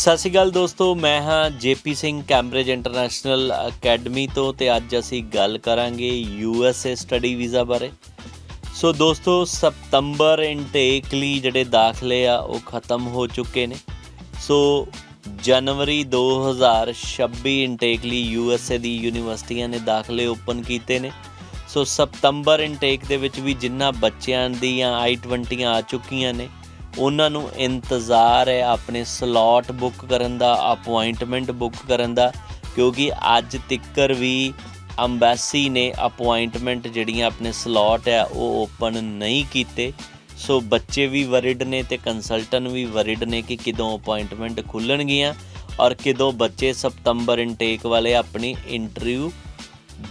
ਸਤਿ ਸ਼੍ਰੀ ਅਕਾਲ ਦੋਸਤੋ, ਮੈਂ ਹਾਂ JP Singh Cambridge International Academy ਤੋਂ ਤੇ ਅੱਜ ਅਸੀਂ ਗੱਲ ਕਰਾਂਗੇ U S A study visa ਬਾਰੇ। ਸੋ ਦੋਸਤੋ, ਸਤੰਬਰ ਇਨਟੇਕ ਲਈ ਜਿਹੜੇ ਦਾਖਲੇ ਆ, ਉਹ ਖਤਮ ਹੋ ਚੁੱਕੇ ਨੇ। ਸੋ ਜਨਵਰੀ 2026 ਇਨਟੇਕ ਲਈ ਯੂ ਐਸ ਏ ਦੀ ਯੂਨੀਵਰਸਿਟੀਆਂ ਨੇ ਦਾਖਲੇ ਓਪਨ ਕੀਤੇ ਨੇ। ਸੋ ਸਤੰਬਰ ਇਨਟੇਕ ਦੇ ਵਿੱਚ ਵੀ ਜਿੰਨਾ ਬੱਚਿਆਂ ਦੀਆਂ i20 ਆ ਚੁੱਕੀਆਂ ਨੇ ਉਹਨਾਂ ਨੂੰ ਇੰਤਜ਼ਾਰ ਹੈ ਆਪਣੇ ਸਲੋਟ ਬੁੱਕ ਕਰਨ ਦਾ ਅਪਾਇੰਟਮੈਂਟ ਬੁੱਕ ਕਰਨ ਦਾ, ਕਿਉਂਕਿ ਅੱਜ ਤਿੱਕਰ ਵੀ ਅੰਬੈਸੀ ਨੇ ਅਪਾਇੰਟਮੈਂਟ ਜਿਹੜੀਆਂ ਆਪਣੇ ਸਲੋਟ ਹੈ, ਉਹ ਓਪਨ ਨਹੀਂ ਕੀਤੇ। ਸੋ ਬੱਚੇ ਵੀ ਵਰਿਡ ਨੇ ਤੇ ਕੰਸਲਟੈਂਟ ਵੀ ਵਰਿਡ ਨੇ ਕਿ ਕਿਦੋਂ ਅਪਾਇੰਟਮੈਂਟ ਖੁੱਲਣਗੀਆਂ ਔਰ ਕਿਦੋਂ ਬੱਚੇ ਸਤੰਬਰ ਇਨਟੇਕ ਵਾਲੇ ਆਪਣੀ ਇੰਟਰਵਿਊ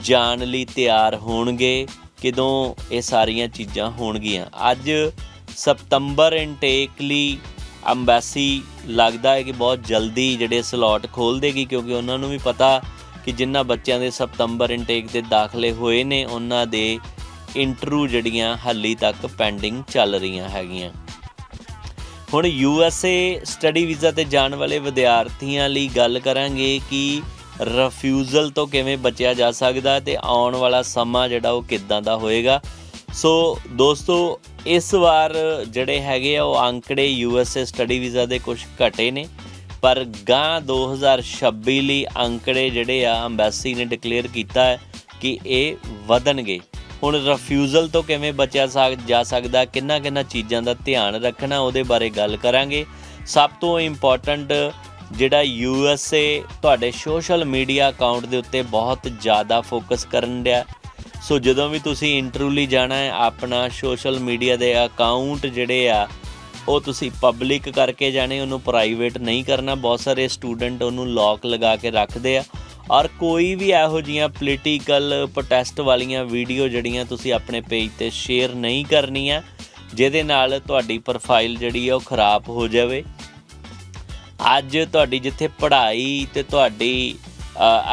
ਜਾਣ ਲਈ ਤਿਆਰ ਹੋਣਗੇ, ਕਿਦੋਂ ਇਹ ਸਾਰੀਆਂ ਚੀਜ਼ਾਂ ਹੋਣਗੀਆਂ। ਅੱਜ ਸਤੰਬਰ ਇਨਟੇਕ ਲਈ ਅੰਬੈਸੀ ਲੱਗਦਾ ਹੈ ਕਿ ਬਹੁਤ ਜਲਦੀ ਜਿਹੜੇ ਸਲੋਟ ਖੋਲ ਦੇਗੀ ਕਿਉਂਕਿ ਉਹਨਾਂ ਨੂੰ ਵੀ ਪਤਾ ਕਿ ਜਿਨ੍ਹਾਂ ਬੱਚਿਆਂ ਦੇ ਸਤੰਬਰ ਇਨਟੇਕ ਦੇ ਦਾਖਲੇ ਹੋਏ ਨੇ, ਉਹਨਾਂ ਦੇ ਇੰਟਰਵਿਊ ਜਿਹੜੀਆਂ ਹਾਲੀ ਤੱਕ ਪੈਂਡਿੰਗ ਚੱਲ ਰਹੀਆਂ ਹੈਗੀਆਂ। ਹੁਣ U S A study visa ਤੇ ਜਾਣ ਵਾਲੇ ਵਿਦਿਆਰਥੀਆਂ ਲਈ ਗੱਲ ਕਰਾਂਗੇ ਕਿ ਰਿਫਿਊਜ਼ਲ ਤੋਂ ਕਿਵੇਂ ਬਚਿਆ ਜਾ ਸਕਦਾ ਹੈ ਤੇ ਆਉਣ ਵਾਲਾ ਸਮਾਂ ਜਿਹੜਾ ਉਹ ਕਿੱਦਾਂ ਦਾ ਹੋਏਗਾ। ਸੋ ਦੋਸਤੋ, ਇਸ ਵਾਰ ਜਿਹੜੇ ਹੈਗੇ ਆ, ਉਹ ਅੰਕੜੇ U S A study visa ਦੇ ਕੁਝ ਘਟੇ ਨੇ। ਪਰ ਗਾਂ 2026 ਲਈ ਅੰਕੜੇ ਜਿਹੜੇ ਆ ਅੰਬੈਸੀ ਨੇ ਡਿਕਲੇਅਰ ਕੀਤਾ ਹੈ ਕਿ ਇਹ ਵਧਣਗੇ। ਹੁਣ ਰਿਫਿਊਜ਼ਲ ਤੋਂ ਕਿਵੇਂ ਬਚਿਆ ਸਕ- ਜਾ ਸਕਦਾ ਕਿੰਨਾ ਕਿੰਨਾ ਚੀਜ਼ਾਂ ਦਾ ਧਿਆਨ ਰੱਖਣਾ, ਉਹਦੇ ਬਾਰੇ ਗੱਲ ਕਰਾਂਗੇ। ਸਭ ਤੋਂ ਇੰਪੋਰਟੈਂਟ ਜਿਹੜਾ ਯੂ ਐਸ ਏ ਤੁਹਾਡੇ ਸੋਸ਼ਲ ਮੀਡੀਆ ਅਕਾਊਂਟ ਦੇ ਉੱਤੇ ਬਹੁਤ ਜ਼ਿਆਦਾ ਫੋਕਸ ਕਰਨ ਡਿਆ। ਸੋ ਜਦੋਂ ਵੀ ਤੁਸੀਂ ਇੰਟਰਵਿਊ ਲਈ ਜਾਣਾ ਹੈ, ਆਪਣਾ ਸੋਸ਼ਲ ਮੀਡੀਆ ਦੇ ਅਕਾਊਂਟ ਜਿਹੜੇ ਆ, ਉਹ ਤੁਸੀਂ ਪਬਲਿਕ ਕਰਕੇ ਜਾਣੇ, ਉਹਨੂੰ ਪ੍ਰਾਈਵੇਟ ਨਹੀਂ ਕਰਨਾ। ਬਹੁਤ ਸਾਰੇ ਸਟੂਡੈਂਟ ਉਹਨੂੰ ਲੌਕ ਲਗਾ ਕੇ ਰੱਖਦੇ ਆ। ਔਰ ਕੋਈ ਵੀ ਇਹੋ ਜੀਆਂ ਪੋਲੀਟੀਕਲ ਪ੍ਰੋਟੈਸਟ ਵਾਲੀਆਂ ਵੀਡੀਓ ਜਿਹੜੀਆਂ ਤੁਸੀਂ ਆਪਣੇ ਪੇਜ ਤੇ ਸ਼ੇਅਰ ਨਹੀਂ ਕਰਨੀਆਂ, ਜਿਹਦੇ ਨਾਲ ਤੁਹਾਡੀ ਪ੍ਰੋਫਾਈਲ ਜਿਹੜੀ ਆ, ਉਹ ਖਰਾਬ ਹੋ ਜਾਵੇ। ਅੱਜ ਤੁਹਾਡੀ ਜਿੱਥੇ ਪੜ੍ਹਾਈ ਤੇ ਤੁਹਾਡੀ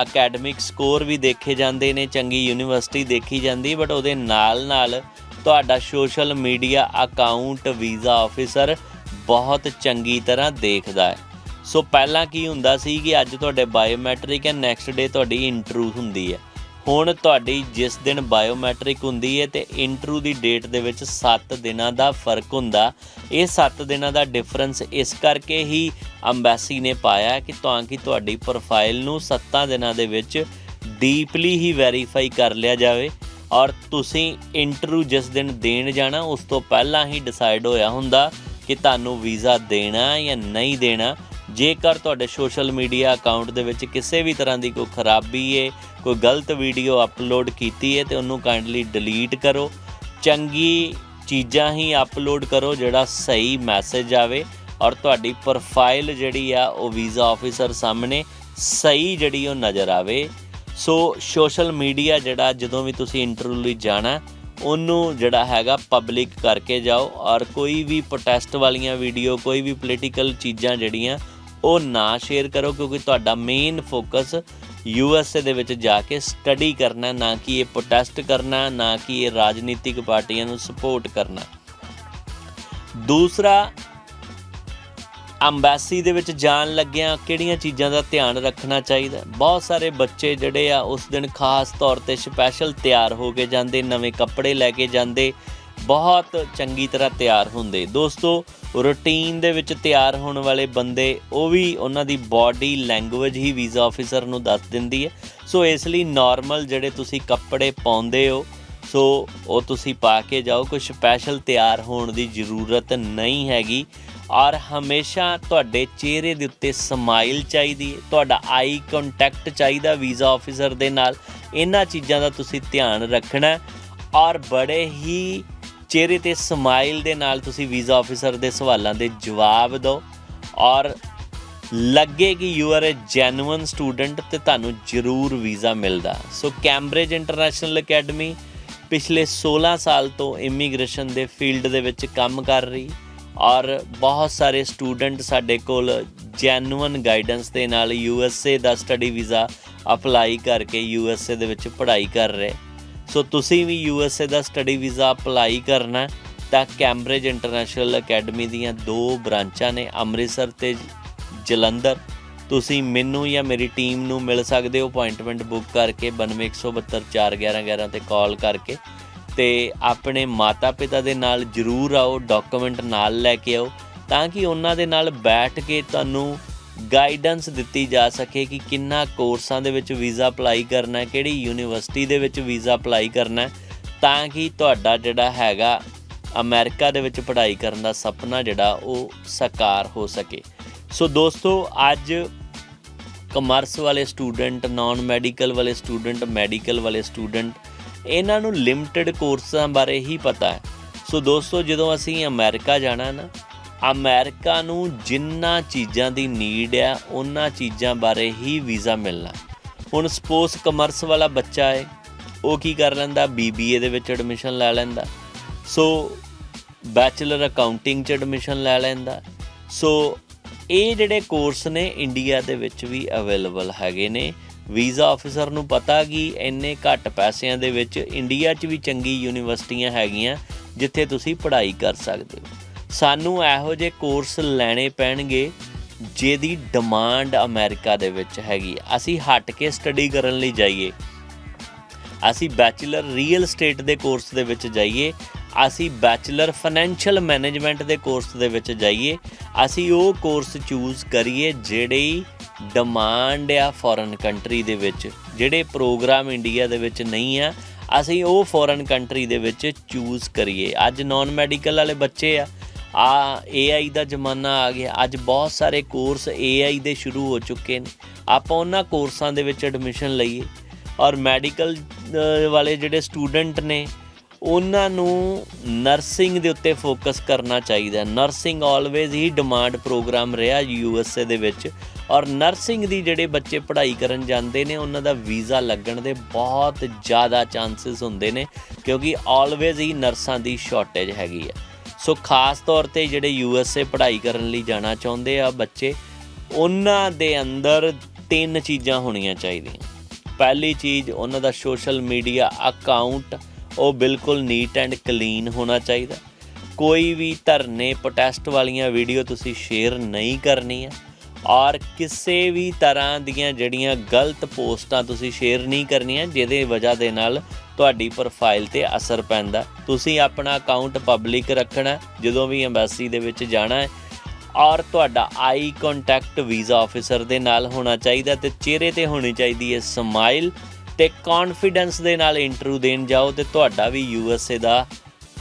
ਅਕੈਡਮਿਕ ਸਕੋਰ ਵੀ ਦੇਖੇ ਜਾਂਦੇ ਨੇ, ਚੰਗੀ ਯੂਨੀਵਰਸਿਟੀ ਦੇਖੀ ਜਾਂਦੀ ਬਟ ਉਹਦੇ ਨਾਲ ਨਾਲ ਤੁਹਾਡਾ social media account visa officer ਬਹੁਤ ਚੰਗੀ ਤਰ੍ਹਾਂ ਦੇਖਦਾ ਹੈ। ਸੋ ਪਹਿਲਾਂ ਕੀ ਹੁੰਦਾ ਸੀ ਕਿ ਅੱਜ ਤੁਹਾਡੇ ਬਾਇਓਮੈਟ੍ਰਿਕ ਹੈ ਨੈਕਸਟ ਡੇ ਤੁਹਾਡੀ ਇੰਟਰਵਿਊ ਹੁੰਦੀ ਹੈ। ਹੁਣ ਤੁਹਾਡੀ ਜਿਸ ਦਿਨ ਬਾਇਓਮੈਟ੍ਰਿਕ ਹੁੰਦੀ ਹੈ ਤੇ ਇੰਟਰਵਿਊ ਦੀ ਡੇਟ ਦੇ ਵਿੱਚ 7 ਦਿਨਾਂ ਦਾ ਫ਼ਰਕ ਹੁੰਦਾ, ਇਹ 7 ਦਿਨਾਂ ਦਾ ਡਿਫਰੈਂਸ ਇਸ ਕਰਕੇ ਹੀ ਅੰਬੈਸੀ ਨੇ ਪਾਇਆ ਕਿ ਤਾਂ ਕਿ ਤੁਹਾਡੀ ਪ੍ਰੋਫਾਈਲ ਨੂੰ 7 ਦਿਨਾਂ ਦੇ ਵਿੱਚ ਡੀਪਲੀ ਹੀ ਵੈਰੀਫਾਈ ਕਰ ਲਿਆ ਜਾਵੇ ਔਰ ਤੁਸੀਂ ਇੰਟਰਵਿਊ ਜਿਸ ਦਿਨ ਦੇਣ ਜਾਣਾ, ਉਸ ਤੋਂ ਪਹਿਲਾਂ ਹੀ ਡਿਸਾਈਡ ਹੋਇਆ ਹੁੰਦਾ ਕਿ ਤੁਹਾਨੂੰ ਵੀਜ਼ਾ ਦੇਣਾ ਜਾਂ ਨਹੀਂ ਦੇਣਾ। ਜੇਕਰ ਤੁਹਾਡੇ ਸੋਸ਼ਲ ਮੀਡੀਆ ਅਕਾਊਂਟ ਦੇ ਵਿੱਚ ਕਿਸੇ ਵੀ ਤਰ੍ਹਾਂ ਦੀ ਕੋਈ ਖਰਾਬੀ ਹੈ ਕੋਈ ਗਲਤ ਵੀਡੀਓ ਅਪਲੋਡ ਕੀਤੀ ਹੈ ਤੇ ਉਹਨੂੰ ਕਾਈਂਡਲੀ ਡਿਲੀਟ ਕਰੋ। ਚੰਗੀ ਚੀਜ਼ਾਂ ਹੀ ਅਪਲੋਡ ਕਰੋ ਜਿਹੜਾ ਸਹੀ ਮੈਸੇਜ ਆਵੇ ਔਰ ਤੁਹਾਡੀ ਪ੍ਰੋਫਾਈਲ ਜਿਹੜੀ ਆ, ਉਹ ਵੀਜ਼ਾ ਆਫੀਸਰ ਸਾਹਮਣੇ ਸਹੀ ਜਿਹੜੀ ਉਹ ਨਜ਼ਰ ਆਵੇ। ਸੋ ਸੋਸ਼ਲ ਮੀਡੀਆ ਜਿਹੜਾ ਜਦੋਂ ਵੀ ਤੁਸੀਂ ਇੰਟਰਵਿਊ ਲਈ ਜਾਣਾ, ਉਹਨੂੰ ਜਿਹੜਾ ਹੈਗਾ ਪਬਲਿਕ ਕਰਕੇ ਜਾਓ ਔਰ ਕੋਈ ਵੀ ਪ੍ਰੋਟੈਸਟ ਵਾਲੀਆਂ ਵੀਡੀਓ ਕੋਈ ਵੀ ਪੋਲੀਟੀਕਲ ਚੀਜ਼ਾਂ ਜਿਹੜੀਆਂ ਉਹ ਨਾ ਸ਼ੇਅਰ ਕਰੋ ਕਿਉਂਕਿ ਤੁਹਾਡਾ main focus U S A ਦੇ ਵਿੱਚ ਜਾ ਕੇ ਸਟੱਡੀ ਕਰਨਾ, ਨਾ ਕਿ ਇਹ ਪ੍ਰੋਟੈਸਟ ਕਰਨਾ, ਨਾ ਕਿ ਇਹ ਰਾਜਨੀਤਿਕ ਪਾਰਟੀਆਂ ਨੂੰ ਸਪੋਰਟ ਕਰਨਾ। ਦੂਸਰਾ ਅੰਬੈਸੀ ਦੇ ਵਿੱਚ ਜਾਣ ਲੱਗਿਆਂ ਕਿਹੜੀਆਂ ਚੀਜ਼ਾਂ ਦਾ ਧਿਆਨ ਰੱਖਣਾ ਚਾਹੀਦਾ? ਬਹੁਤ ਸਾਰੇ ਬੱਚੇ ਜਿਹੜੇ ਆ ਉਸ ਦਿਨ ਖਾਸ ਤੌਰ ਤੇ ਸਪੈਸ਼ਲ ਤਿਆਰ ਹੋ ਕੇ ਜਾਂਦੇ, ਨਵੇਂ ਕੱਪੜੇ ਲੈ ਕੇ ਜਾਂਦੇ ਬਹੁਤ ਚੰਗੀ ਤਰ੍ਹਾਂ ਤਿਆਰ ਹੁੰਦੇ। ਦੋਸਤੋ ਰੂਟੀਨ ਦੇ ਵਿੱਚ ਤਿਆਰ ਹੋਣ ਵਾਲੇ ਬੰਦੇ, ਉਹ ਵੀ ਉਹਨਾਂ ਦੀ ਬਾਡੀ ਲੈਂਗੁਏਜ ਹੀ ਵੀਜ਼ਾ ਆਫੀਸਰ ਨੂੰ ਦੱਸ ਦਿੰਦੀ ਹੈ। ਸੋ ਇਸ ਲਈ ਨਾਰਮਲ ਜਿਹੜੇ ਤੁਸੀਂ ਕੱਪੜੇ ਪਾਉਂਦੇ ਹੋ, ਸੋ ਉਹ ਤੁਸੀਂ ਪਾ ਕੇ ਜਾਓ। ਕੋਈ ਸਪੈਸ਼ਲ ਤਿਆਰ ਹੋਣ ਦੀ ਜ਼ਰੂਰਤ ਨਹੀਂ ਹੈਗੀ। ਔਰ ਹਮੇਸ਼ਾ ਤੁਹਾਡੇ ਚਿਹਰੇ ਦੇ ਉੱਤੇ ਸਮਾਈਲ ਚਾਹੀਦੀ ਹੈ। ਤੁਹਾਡਾ ਆਈ ਕੰਟੈਕਟ ਚਾਹੀਦਾ ਵੀਜ਼ਾ ਆਫੀਸਰ ਦੇ ਨਾਲ। ਇਹਨਾਂ ਚੀਜ਼ਾਂ ਦਾ ਤੁਸੀਂ ਧਿਆਨ ਰੱਖਣਾ ਔਰ ਬੜੇ ਹੀ ਚਿਹਰੇ ਤੇ ਸਮਾਈਲ ਦੇ ਨਾਲ ਤੁਸੀਂ ਵੀਜ਼ਾ ਆਫੀਸਰ ਦੇ ਸਵਾਲਾਂ ਦੇ ਜਵਾਬ ਦਿਓ ਔਰ ਲੱਗੇ ਕਿ you are a genuine student ਤੇ ਤੁਹਾਨੂੰ ਜ਼ਰੂਰ ਵੀਜ਼ਾ ਮਿਲਦਾ। ਸੋ ਕੈਂਬਰਿਜ ਇੰਟਰਨੈਸ਼ਨਲ ਅਕੈਡਮੀ ਪਿਛਲੇ 16 ਸਾਲ ਤੋਂ ਇਮੀਗ੍ਰੇਸ਼ਨ ਦੇ ਫੀਲਡ ਦੇ ਵਿੱਚ ਕੰਮ ਕਰ ਰਹੀ ਔਰ ਬਹੁਤ ਸਾਰੇ ਸਟੂਡੈਂਟ ਸਾਡੇ ਕੋਲ ਜੈਨੂਇਨ ਗਾਈਡੈਂਸ ਦੇ ਨਾਲ ਯੂ ਐਸ ਏ ਦਾ ਸਟੱਡੀ ਵੀਜ਼ਾ ਅਪਲਾਈ ਕਰਕੇ ਯੂ ਐਸ ਏ ਦੇ ਵਿੱਚ ਪੜ੍ਹਾਈ ਕਰ ਰਹੇ। ਸੋ ਤੁਸੀਂ ਵੀ ਯੂ ਐਸ ਏ ਦਾ ਸਟੱਡੀ ਵੀਜ਼ਾ ਅਪਲਾਈ ਕਰਨਾ ਤਾਂ ਕੈਂਬਰਿਜ ਇੰਟਰਨੈਸ਼ਨਲ ਅਕੈਡਮੀ ਦੀਆਂ ਦੋ ਬ੍ਰਾਂਚਾਂ ਨੇ, ਅੰਮ੍ਰਿਤਸਰ ਤੇ ਜਲੰਧਰ। ਤੁਸੀਂ ਮੈਨੂੰ ਜਾਂ ਮੇਰੀ ਟੀਮ ਨੂੰ ਮਿਲ ਸਕਦੇ ਹੋ ਅਪਾਇੰਟਮੈਂਟ ਬੁੱਕ ਕਰਕੇ 9217411111 ਤੇ ਕਾਲ ਕਰਕੇ। ਤੇ ਆਪਣੇ ਮਾਤਾ-ਪਿਤਾ ਦੇ ਨਾਲ ਜਰੂਰ ਆਓ ਡਾਕੂਮੈਂਟ ਨਾਲ ਲੈ ਕੇ ਆਓ, ਤਾਂ ਕਿ ਉਹਨਾਂ ਦੇ ਨਾਲ ਬੈਠ ਕੇ ਤੁਹਾਨੂੰ ਗਾਈਡੈਂਸ ਦਿੱਤੀ ਜਾ ਸਕੇ ਕਿ ਕਿੰਨਾ ਕੋਰਸਾਂ ਦੇ ਵਿੱਚ ਵੀਜ਼ਾ ਅਪਲਾਈ ਕਰਨਾ ਹੈ, ਕਿਹੜੀ ਯੂਨੀਵਰਸਿਟੀ ਦੇ ਵਿੱਚ ਵੀਜ਼ਾ ਅਪਲਾਈ ਕਰਨਾ ਹੈ, ਤਾਂ ਕਿ ਤੁਹਾਡਾ ਜਿਹੜਾ ਹੈਗਾ ਅਮਰੀਕਾ ਦੇ ਵਿੱਚ ਪੜ੍ਹਾਈ ਕਰਨ ਦਾ ਸੁਪਨਾ ਜਿਹੜਾ ਉਹ ਸਾਕਾਰ ਹੋ ਸਕੇ। ਸੋ ਦੋਸਤੋ, ਅੱਜ ਕਮਰਸ ਵਾਲੇ ਸਟੂਡੈਂਟ ਨਾਨ ਮੈਡੀਕਲ ਵਾਲੇ ਸਟੂਡੈਂਟ ਮੈਡੀਕਲ ਵਾਲੇ ਸਟੂਡੈਂਟ ਇਹਨਾਂ ਨੂੰ ਲਿਮਟਿਡ ਕੋਰਸਾਂ ਬਾਰੇ ਹੀ ਪਤਾ ਹੈ। ਸੋ ਦੋਸਤੋ, ਜਦੋਂ ਅਸੀਂ ਅਮਰੀਕਾ ਜਾਣਾ ਨਾ ਅਮਰੀਕਾ ਨੂੰ ਜਿੰਨਾ ਚੀਜ਼ਾਂ ਦੀ ਨੀਡ ਆ, ਉਹਨਾਂ ਚੀਜ਼ਾਂ ਬਾਰੇ ਹੀ ਵੀਜ਼ਾ ਮਿਲਣਾ। ਹੁਣ ਸਪੋਜ਼ ਕਮਰਸ ਵਾਲਾ ਬੱਚਾ ਹੈ ਉਹ ਕੀ ਕਰ ਲੈਂਦਾ? ਬੀਬੀਏ ਦੇ ਵਿੱਚ ਐਡਮਿਸ਼ਨ ਲੈ ਲੈਂਦਾ। ਸੋ ਬੈਚਲਰ ਅਕਾਊਂਟਿੰਗ ਚ ਐਡਮਿਸ਼ਨ ਲੈ ਲੈਂਦਾ। ਸੋ ਇਹ ਜਿਹੜੇ ਕੋਰਸ ਨੇ ਇੰਡੀਆ ਦੇ ਵਿੱਚ ਵੀ ਅਵੇਲੇਬਲ ਹੈਗੇ ਨੇ। ਵੀਜ਼ਾ ਆਫੀਸਰ ਨੂੰ ਪਤਾ ਕਿ ਇੰਨੇ ਘੱਟ ਪੈਸਿਆਂ ਦੇ ਵਿੱਚ ਇੰਡੀਆ 'ਚ ਵੀ ਚੰਗੀ ਯੂਨੀਵਰਸਿਟੀਆਂ ਹੈਗੀਆਂ, ਜਿੱਥੇ ਤੁਸੀਂ ਪੜ੍ਹਾਈ ਕਰ ਸਕਦੇ ਹੋ। ਸਾਨੂੰ ਇਹੋ ਜਿਹੇ ਕੋਰਸ ਲੈਣੇ ਪੈਣਗੇ ਜਿਹਦੀ ਡਿਮਾਂਡ ਅਮਰੀਕਾ ਦੇ ਵਿੱਚ ਹੈਗੀ ਅਸੀਂ ਹਟ ਕੇ ਸਟੱਡੀ ਕਰਨ ਲਈ ਜਾਈਏ। ਅਸੀਂ ਬੈਚਲਰ ਰੀਅਲ ਸਟੇਟ ਦੇ ਕੋਰਸ ਦੇ ਵਿੱਚ ਜਾਈਏ। ਅਸੀਂ ਬੈਚਲਰ ਫਾਈਨੈਂਸ਼ੀਅਲ ਮੈਨੇਜਮੈਂਟ ਦੇ ਕੋਰਸ ਦੇ ਵਿੱਚ ਜਾਈਏ। ਅਸੀਂ ਉਹ ਕੋਰਸ ਚੂਜ਼ ਕਰੀਏ ਜਿਹੜੇ ਡਿਮਾਂਡ ਆ ਫੋਰਨ ਕੰਟਰੀ ਦੇ ਵਿੱਚ, ਜਿਹੜੇ ਪ੍ਰੋਗਰਾਮ ਇੰਡੀਆ ਦੇ ਵਿੱਚ ਨਹੀਂ ਆ। ਅਸੀਂ ਉਹ ਫੋਰਨ ਕੰਟਰੀ ਦੇ ਵਿੱਚ ਚੂਜ਼ ਕਰੀਏ। ਅੱਜ ਨਾਨ ਮੈਡੀਕਲ ਵਾਲੇ ਬੱਚੇ ਆ। ਆ AI ਦਾ ਜ਼ਮਾਨਾ ਆ ਗਿਆ। ਅੱਜ ਬਹੁਤ ਸਾਰੇ ਕੋਰਸ AI ਦੇ ਸ਼ੁਰੂ ਹੋ ਚੁੱਕੇ ਨੇ। ਆਪਾਂ ਉਹਨਾਂ ਕੋਰਸਾਂ ਦੇ ਵਿੱਚ ਐਡਮਿਸ਼ਨ ਲਈਏ। ਔਰ ਮੈਡੀਕਲ ਵਾਲੇ ਜਿਹੜੇ ਸਟੂਡੈਂਟ ਨੇ, ਉਹਨਾਂ ਨੂੰ ਨਰਸਿੰਗ ਦੇ ਉੱਤੇ ਫੋਕਸ ਕਰਨਾ ਚਾਹੀਦਾ। ਨਰਸਿੰਗ ਆਲਵੇਜ਼ ਹੀ ਡਿਮਾਂਡ ਪ੍ਰੋਗਰਾਮ ਰਿਹਾ ਯੂਐਸਏ ਦੇ ਵਿੱਚ। ਔਰ ਨਰਸਿੰਗ ਦੀ ਜਿਹੜੇ ਬੱਚੇ ਪੜ੍ਹਾਈ ਕਰਨ ਜਾਂਦੇ ਨੇ, ਉਹਨਾਂ ਦਾ ਵੀਜ਼ਾ ਲੱਗਣ ਦੇ ਬਹੁਤ ਜ਼ਿਆਦਾ ਚਾਂਸਸ ਹੁੰਦੇ ਨੇ। ਕਿਉਂਕਿ ਆਲਵੇਜ਼ ਹੀ ਨਰਸਾਂ ਦੀ ਸ਼ਾਰਟੇਜ ਹੈਗੀ ਹੈ ਸੋ ਖਾਸ ਤੌਰ ਤੇ ਜਿਹੜੇ ਯੂਐਸਏ ਪੜ੍ਹਾਈ ਕਰਨ ਲਈ ਜਾਣਾ ਚਾਹੁੰਦੇ ਆ ਬੱਚੇ, ਉਹਨਾਂ ਦੇ ਅੰਦਰ ਤਿੰਨ ਚੀਜ਼ਾਂ ਹੋਣੀਆਂ ਚਾਹੀਦੀਆਂ। ਪਹਿਲੀ ਚੀਜ਼, ਉਹਨਾਂ ਦਾ ਸੋਸ਼ਲ ਮੀਡੀਆ ਅਕਾਊਂਟ, ਉਹ ਬਿਲਕੁਲ ਨੀਟ ਐਂਡ ਕਲੀਨ ਹੋਣਾ ਚਾਹੀਦਾ। ਕੋਈ ਵੀ ਧਰਨੇ, ਪ੍ਰੋਟੈਸਟ ਵਾਲੀਆਂ ਵੀਡੀਓ ਤੁਸੀਂ ਸ਼ੇਅਰ ਨਹੀਂ ਕਰਨੀ ਹੈ ਔਰ ਕਿਸੇ ਵੀ ਤਰ੍ਹਾਂ ਦੀਆਂ ਜਿਹੜੀਆਂ ਗਲਤ ਪੋਸਟਾਂ ਤੁਸੀਂ ਸ਼ੇਅਰ ਨਹੀਂ ਕਰਨੀਆਂ, ਜਿਹਦੇ ਵਜ੍ਹਾ ਦੇ ਨਾਲ ਤੁਹਾਡੀ ਪ੍ਰੋਫਾਈਲ ਤੇ ਅਸਰ ਪੈਂਦਾ। ਤੁਸੀਂ ਆਪਣਾ ਅਕਾਊਂਟ ਪਬਲਿਕ ਰੱਖਣਾ ਜਦੋਂ ਵੀ ਐਮਬੈਸੀ ਦੇ ਵਿੱਚ ਜਾਣਾ ਹੈ, ਔਰ ਤੁਹਾਡਾ ਆਈ ਕੰਟੈਕਟ ਵੀਜ਼ਾ ਆਫੀਸਰ ਦੇ ਨਾਲ ਹੋਣਾ ਚਾਹੀਦਾ ਤੇ ਚਿਹਰੇ ਤੇ ਹੋਣੀ ਚਾਹੀਦੀ ਹੈ ਸਮਾਈਲ ਤੇ ਕੌਨਫੀਡੈਂਸ ਦੇ ਨਾਲ ਇੰਟਰਵਿਊ ਦੇਣ ਜਾਓ ਤੇ ਤੁਹਾਡਾ ਵੀ ਯੂਐਸਏ ਦਾ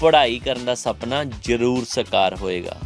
ਪੜ੍ਹਾਈ ਕਰਨ ਦਾ ਸੁਪਨਾ ਜ਼ਰੂਰ ਸਾਕਾਰ ਹੋਏਗਾ।